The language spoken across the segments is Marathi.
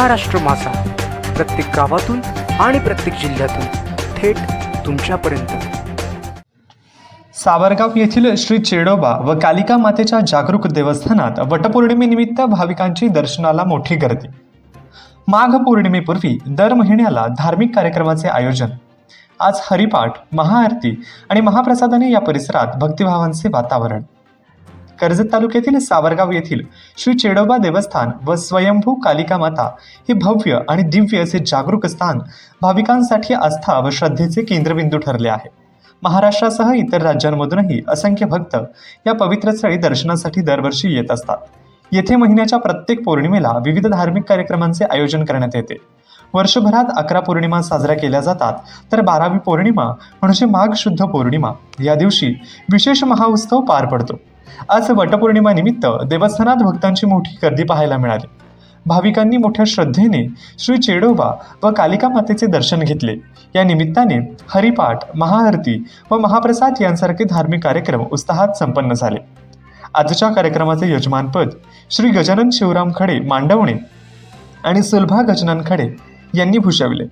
महाराष्ट्र मासा प्रत्येक गावातून आणि प्रत्येक जिल्ह्यातून थेट तुमच्यापर्यंत. सावरगाव येथील श्री चेडोबा व कालिका मातेच्या जागरूक देवस्थानात वटपौर्णिमेनिमित्त भाविकांची दर्शनाला मोठी गर्दी. माघ पौर्णिमेपूर्वी दर महिन्याला धार्मिक कार्यक्रमाचे आयोजन. आज हरिपाठ महाआरती आणि महाप्रसादाने या परिसरात भक्तिभावांचे वातावरण. कर्जत तालुक्यातील सावरगाव येथील श्री चेडोबा देवस्थान व स्वयंभू कालिका माता हे भव्य आणि दिव्य असे जागरूक स्थान भाविकांसाठी आस्था व श्रद्धेचे केंद्रबिंदू ठरले आहे. महाराष्ट्रासह इतर राज्यांमधूनही असंख्य भक्त या पवित्र स्थळी दर्शनासाठी दरवर्षी येत असतात. येथे महिन्याच्या प्रत्येक पौर्णिमेला विविध धार्मिक कार्यक्रमांचे आयोजन करण्यात येते. वर्षभरात अकरा पौर्णिमा साजऱ्या केल्या जातात तर बारावी पौर्णिमा म्हणजे माघ शुद्ध पौर्णिमा. या दिवशी विशेष महाउत्सव पार पडतो. आज वटपौर्णिमानिमित्त देवस्थानात भक्तांची मोठी गर्दी पाहायला मिळाली. भाविकांनी मोठ्या श्रद्धेने श्री चेडोबा व कालिका मातेचे दर्शन घेतले. या निमित्ताने हरिपाठ महाआरती व महाप्रसाद यांसारखे धार्मिक कार्यक्रम उत्साहात संपन्न झाले. आजच्या कार्यक्रमाचे यजमानपद श्री गजानन शिवराम खडे मांडवणे आणि सुलभा गजानन खडे यांनी भूषविले.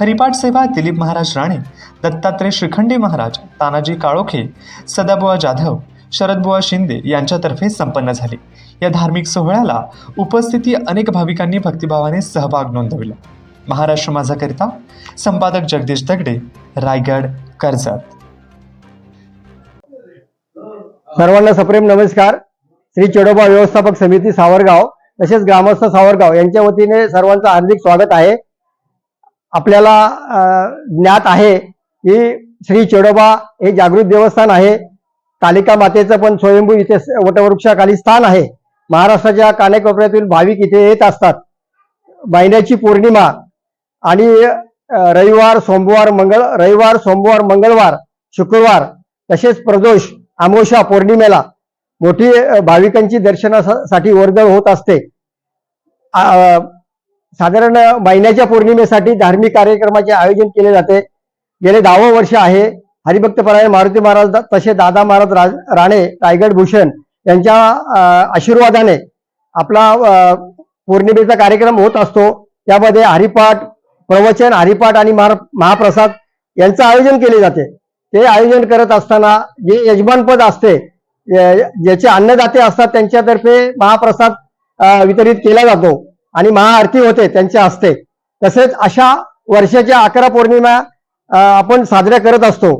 हरिपाठ सेवा दिलीप महाराज राणे दत्तात्रय श्रीखंडे महाराज तानाजी काळोखे सदाबुवा जाधव शरदबुवा शिंदे यांच्यातर्फे संपन्न झाली. या धार्मिक सोहळ्याला उपस्थिती अनेक भाविकांनी भक्तिभावाने सहभाग नोंदविला. महाराष्ट्र माझाकरिता संपादक जगदीश दगडे रायगड कर्जत. सर्वांना सप्रेम नमस्कार. श्री चेडोबा व्यवस्थापक समिती सावरगाव तसेच ग्रामस्थ सावरगाव यांच्या वतीने सर्वांचं हार्दिक स्वागत आहे. आपल्याला ज्ञात आहे की श्री चेडोबा हे जागृत देवस्थान आहे. कालिका मातेचं पण स्वयंभू इथे वटवृक्षाखाली स्थान आहे. महाराष्ट्राच्या कानेकोपऱ्यातील भाविक इथे येत असतात. महिन्याची पौर्णिमा आणि रविवार सोमवार मंगळ रविवार सोमवार मंगळवार शुक्रवार तसेच प्रदोष आमोशा पौर्णिमेला मोठी भाविकांची दर्शनासाठी वर्दळ होत असते. साधारण महिन्याच्या पौर्णिमेसाठी धार्मिक कार्यक्रमाचे आयोजन केले जाते. गेले दहावं वर्ष आहे. हरिभक्तपरायण मारुती महाराज तसे दादा महाराज राज- राणे रायगड भूषण यांच्या आशीर्वादाने आपला पौर्णिमेचा कार्यक्रम होत असतो. त्यामध्ये हरिपाठ प्रवचन हरिपाठ आणि महार- महाप्रसाद यांचं आयोजन केले जाते. ते आयोजन करत असताना जे यजमानपद असते ज्याचे अन्नदाते असतात त्यांच्यातर्फे महाप्रसाद वितरित केला जातो आणि महाआरती होते त्यांच्या हस्ते. तसेच अशा वर्षाच्या अकरा पौर्णिमा आपण साजऱ्या करत असतो.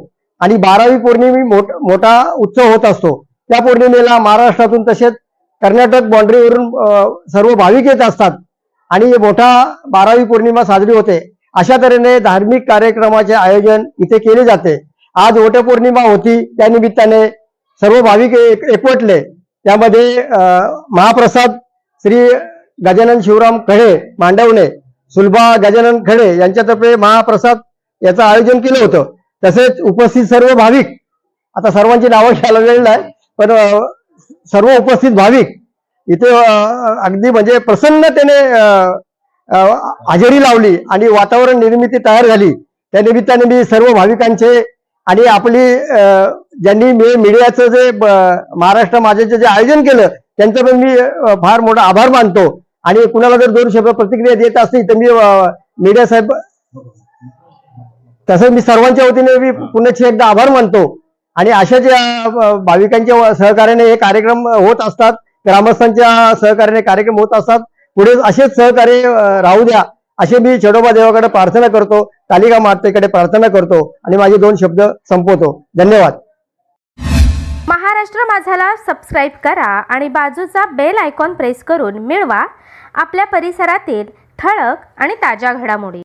आणि बारावी पौर्णिमी मोठ मोठा उत्सव होत असतो. त्या पौर्णिमेला महाराष्ट्रातून तसेच कर्नाटक बाँड्रीवरून सर्व भाविक येत असतात. आणि मोठा बारावी पौर्णिमा साजरी होते. अशा तऱ्हेने धार्मिक कार्यक्रमाचे आयोजन इथे केले जाते. आज वटपौर्णिमा होती. त्या निमित्ताने सर्व भाविक एकवटले. त्यामध्ये महाप्रसाद श्री गजानन शिवराम खडे मांडवणे सुलभा गजानन खडे यांच्यातर्फे महाप्रसाद याचं आयोजन केलं होतं. तसेच उपस्थित सर्व भाविक आता सर्वांची नावं घ्यायला वेळ नाही पण सर्व उपस्थित भाविक इथे अगदी म्हणजे प्रसन्नतेने हजेरी लावली आणि वातावरण निर्मिती तयार झाली. त्या निमित्ताने मी सर्व भाविकांचे आणि आपली ज्यांनी मी मीडियाचं जे महाराष्ट्र माझ्याचं जे आयोजन केलं त्यांचं पण मी फार मोठा आभार मानतो. आणि कुणाला जर दोन शब्द प्रतिक्रिया देत असतील तर मी मीडिया साहेब तसंच मी सर्वांच्या वतीने मी पुन्हा एकदा आभार मानतो. आणि अशा ज्या भाविकांच्या सहकार्याने हे कार्यक्रम होत असतात ग्रामस्थांच्या सहकार्याने कार्यक्रम होत असतात. पुढे असेच सहकार्य राहू द्या असे मी छडोबा देवाकडे प्रार्थना करतो तालिका मातेकडे प्रार्थना करतो आणि माझे दोन शब्द संपवतो. धन्यवाद. महाराष्ट्र माझाला सबस्क्राईब करा आणि बाजूचा बेल आयकॉन प्रेस करून मिळवा. आपल्या परिसरातील ठळक आणि ताज्या घडामोडी.